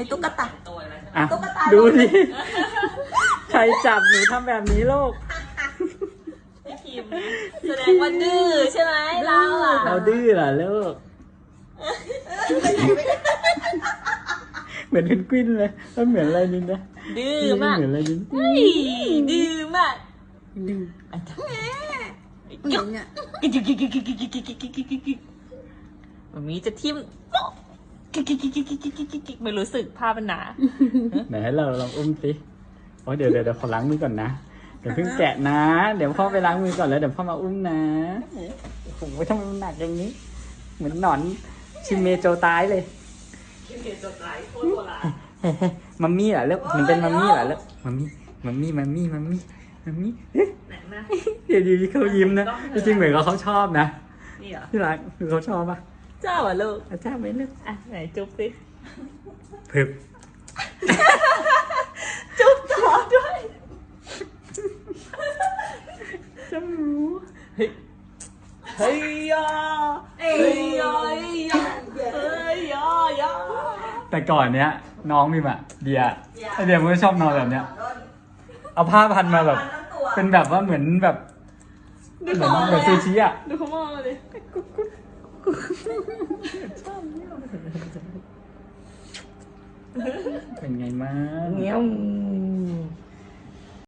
มีตุ๊กตา ตัวแล้วใช่ไหมอะตุ๊กตา ดูดิใครจับหนูทำแบบนี้ลูก พี่พิมพ์นะแสดงว่าดื้อใช่ไหมเราอะเราดื้อเหรอลูก เหมือนเพนกวินเลยแล้วเหมือนอะไรนินนะดื้อมากเหมือนอะไรนินเฮ้ยดื้อมากดื้ออะจ้ะผู้หญิงอะกิ๊กกิ๊กกิ๊กกิ๊กกิ๊กกิ๊กกิ๊กกิ๊กกิ๊กกิ๊กกิ๊กแบบนี้จะทิ่มโป๊ะ ไม่รู้สึกภาพมันหนาไหนให้เราลองอุ้มสิโอ้เดี๋ยวเดี๋ยวเขอล้างมือก่อนนะ เดี๋ยวเพิ่งแกะนะ เดี๋ยวพ่อไปล้างมือก่อนแล้วเดี๋ยวพ่อมาอุ้มนะโอ้โหทำไมมันหนักอย่างนี้ เหมือนหนอนชิเมโจตายเลยชิเมโจตายโคตรโบราณมัมมี่เหรอเลิกมันเป็นมัมมี่เหรอเลิกมัมมี่มัมมี่มัมมี่มัมมี่มัมมี่เดี๋ยวดีเขายิ้มนะจริงเหมือนกับเขาชอบนะนี่เหรอที่รักคือเขาชอบปะ เจ้าอะลูกอาจารย์ไหมลูกอะไหนจุ๊บสิเพิ่มจุ๊บต่อด้วยจมูกเฮ้ยยาเฮ้ยยาเฮ้ยยาเฮ้ยยายาแต่ก่อนเนี้ย น้องมิมอะเดียไอเดียมันก็ชอบนอนแบบเนี้ย เอาผ้าพันมาแบบ เป็นแบบว่าเหมือนแบบเหมือนเหมือนซูชิอะดูเขามองเลย เป็นไงมากเงี้ยว